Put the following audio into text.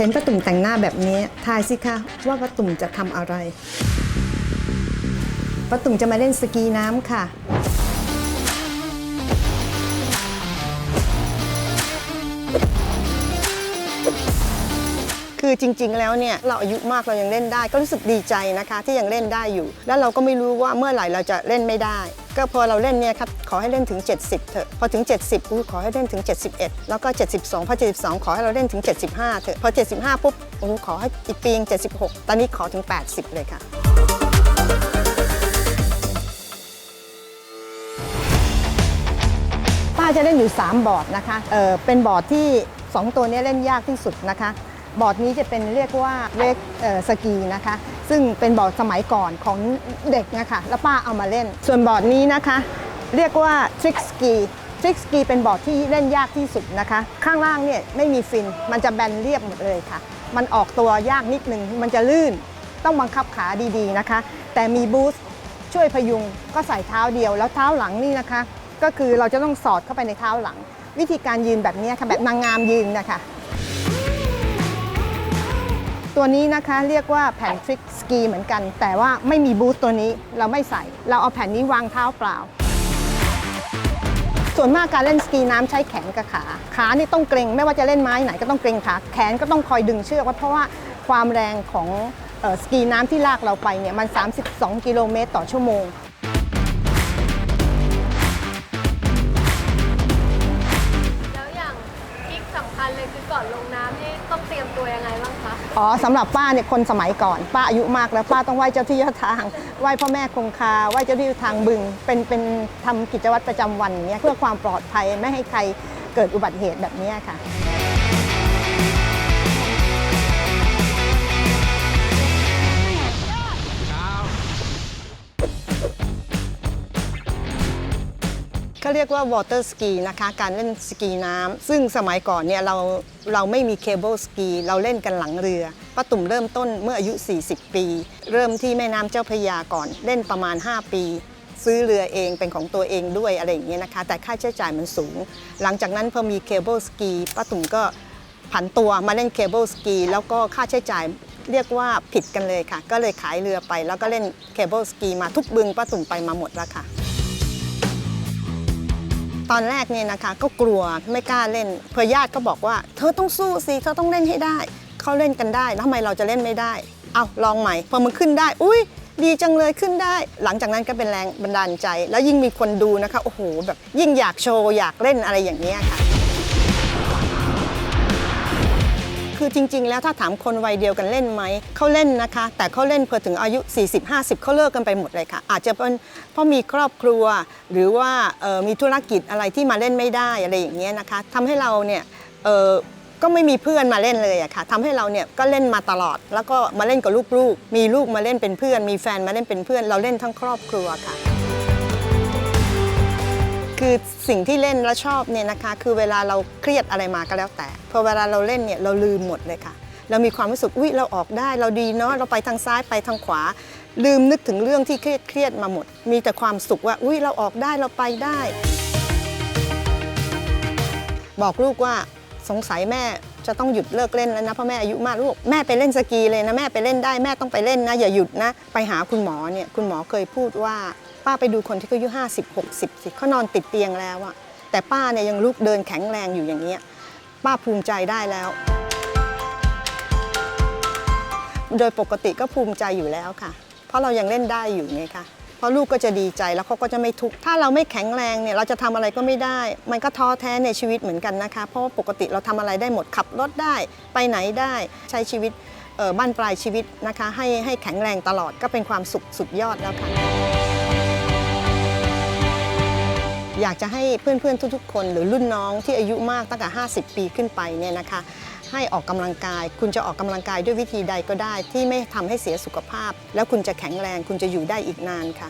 เห็นป้าตุ่มแต่งหน้าแบบนี้ทายสิคะว่าป้าตุ่มจะทำอะไรป้าตุ่มจะมาเล่นสกีน้ำค่ะ คือจริง ๆ แล้วเนี่ยเราอายุมากเรายังเล่นได้ ก็รู้สึกดีใจนะคะที่ยังเล่นได้อยู่ แล้วเราก็ไม่รู้ว่าเมื่อไหร่เราจะเล่นไม่ได้ ก็พอเราเล่นเนี่ยครับขอให้เล่นถึง 70 เถอะ พอถึง 70อู้ขอให้เล่นถึง 71 แล้วก็ 72 พอ 72 ขอให้เราเล่นถึง 75 เถอะ พอ 75 ปุ๊บอู้ขอให้อีกปีง76 ตอนนี้ขอถึง 80 เลยค่ะป้าจะเล่นอยู่ 3 บอร์ดนะคะเออเป็นบอร์ดที่ 2 ตัวนี้เล่นยากที่สุดนะคะ บอร์ดนี้จะเป็นเรียกว่าเรกสกีนะคะ ซึ่งเป็นบอร์ดสมัยก่อนของเด็กนะคะแล้วป้าเอามาเล่น ส่วนบอร์ดนี้นะคะ เรียกว่าทริกสกีทริกสกีเป็นบอร์ดที่เล่นยากที่สุดนะคะ ข้างล่างเนี่ยไม่มีฟินมันจะแบนเรียบหมดเลยค่ะ มันออกตัวยากนิดนึงมันจะลื่นต้องบังคับขาดีๆนะคะ แต่มีบูสต์ช่วยพยุงก็ใส่เท้าเดียวแล้วเท้าหลังนี่นะคะ ก็คือเราจะต้องสอดเข้าไปในเท้าหลัง วิธีการยืนแบบนี้ค่ะแบบนางงามยืนนะคะ ตัวนี้นะคะเรียกว่าแผ่นทริกสกีเหมือนกัน แต่ว่าไม่มีบูทตัวนี้เราไม่ใส่ เราเอาแผ่นนี้วางเท้าเปล่า ส่วนมากการเล่นสกีน้ำใช้แขนกับขา ขานี่ต้องเกรงไม่ว่าจะเล่นไม้ไหนก็ต้องเกรงขา แขนก็ต้องคอยดึงเชือกไว้เพราะว่าความแรงของเอ่อสกีน้ำที่ลากเราไปเนี่ยมัน 32 กิโลเมตรต่อชั่วโมง อ๋อสำหรับป้าเนี่ยคนสมัยก่อน ป้าอายุมากแล้วป้าต้องไหว้เจ้าที่เจ้าทางไหว้พ่อแม่คงคาไหว้เจ้าที่ทางบึง เป็นเป็นทำกิจวัตรประจำวันอย่างเงี้ยเพื่อความปลอดภัยไม่ให้ใครเกิดอุบัติเหตุแบบเนี้ยค่ะ เขาเรียกว่า water ski นะคะการเล่นสกีน้ำซึ่งสมัยก่อนเนี่ยเราเราไม่มีเคเบิลสกีเราเล่นกันหลังเรือป้าตุ่มเริ่มต้นเมื่ออายุ 40 ปี เริ่มที่แม่น้ำเจ้าพระยาก่อนเล่นประมาณ 5 ปี ซื้อเรือเองเป็นของตัวเองด้วยอะไรอย่างเงี้ยนะคะ แต่ค่าใช้จ่ายมันสูง หลังจากนั้นพอมีเคเบิลสกีป้าตุ่มก็ผันตัวมาเล่นเคเบิลสกีแล้วก็ค่าใช้จ่ายเรียกว่าผิดกันเลยค่ะ ก็เลยขายเรือไปแล้วก็เล่นเคเบิลสกีมาทุกบึงป้าตุ่มไปมาหมดแล้วค่ะ ตอนแรกเนี่ยนะคะก็กลัวไม่กล้าเล่น เพื่อญาติก็บอกว่า เธอต้องสู้สิเธอต้องเล่นให้ได้ เขาเล่นกันได้แล้วทำไมเราจะเล่นไม่ได้ เอาลองใหม่พอมันขึ้นได้ อุ้ยดีจังเลยขึ้นได้ หลังจากนั้นก็เป็นแรงบันดาลใจ แล้วยิ่งมีคนดูนะคะโอ้โหแบบยิ่งอยากโชว์อยากเล่นอะไรอย่างนี้ค่ะ คือจริง ๆ แล้วถ้าถามคนวัยเดียวกันเล่นไหมเขาเล่นนะคะ แต่เขาเล่นพอถึงอายุ 40-50เขาเลิกกันไปหมดเลยค่ะ อาจจะเป็นเพราะมีครอบครัว หรือว่ามีธุรกิจอะไรที่มาเล่นไม่ได้อะไรอย่างเงี้ยนะคะทำให้เราเนี่ยก็ไม่มีเพื่อนมาเล่นเลยอะค่ะทำให้เราเนี่ยก็เล่นมาตลอด แล้วก็มาเล่นกับลูกๆ มีลูกมาเล่นเป็นเพื่อน มีแฟนมาเล่นเป็นเพื่อน เราเล่นทั้งครอบครัวค่ะ คือสิ่งที่เล่นแล้วชอบเนี่ยนะคะ คือเวลาเราเครียดอะไรมาก็แล้วแต่ พอเวลาเราเล่นเนี่ยเราลืมหมดเลยค่ะ เรามีความรู้สึกอุ้ยเราออกได้ เราดีเนาะเราไปทางซ้ายไปทางขวา ลืมนึกถึงเรื่องที่เครียดเครียดมาหมด มีแต่ความสุขว่าอุ้ยเราออกได้เราไปได้ บอกลูกว่าสงสัยแม่จะต้องหยุดเลิกเล่นแล้วนะเพราะแม่อายุมากลูกแม่ไปเล่นสกีเลยนะแม่ไปเล่นได้แม่ต้องไปเล่นนะอย่าหยุดนะ ไปหาคุณหมอเนี่ยคุณหมอเคยพูดว่า ป้าไปดูคนที่เขาอายุ50 60สิบเขานอนติดเตียงแล้วอะแต่ป้าเนี่ยยังลุกเดินแข็งแรงอยู่อย่างเงี้ยป้าภูมิใจได้แล้ว โดยปกติก็ภูมิใจอยู่แล้วค่ะ เพราะเรายังเล่นได้อยู่ไงคะเพราะลูกก็จะดีใจแล้วเขาก็จะไม่ทุกข์ถ้าเราไม่แข็งแรงเนี่ยเราจะทำอะไรก็ไม่ได้ มันก็ท้อแท้ในชีวิตเหมือนกันนะคะ เพราะว่าปกติเราทำอะไรได้หมดขับรถได้ ไปไหนได้ใช้ชีวิตออบ้านปลายชีวิตนะคะ ให้ให้แข็งแรงตลอดก็เป็นความสุขสุดยอดแล้วค่ะ อยากจะให้เพื่อนๆทุกๆ คน หรือรุ่นน้องที่อายุมากตั้งแต่ 50 ปีขึ้นไปเนี่ยนะคะให้ออกกำลังกาย คุณจะออกกำลังกายด้วยวิธีใดก็ได้ ที่ไม่ทำให้เสียสุขภาพ แล้วคุณจะแข็งแรงคุณจะอยู่ได้อีกนานค่ะ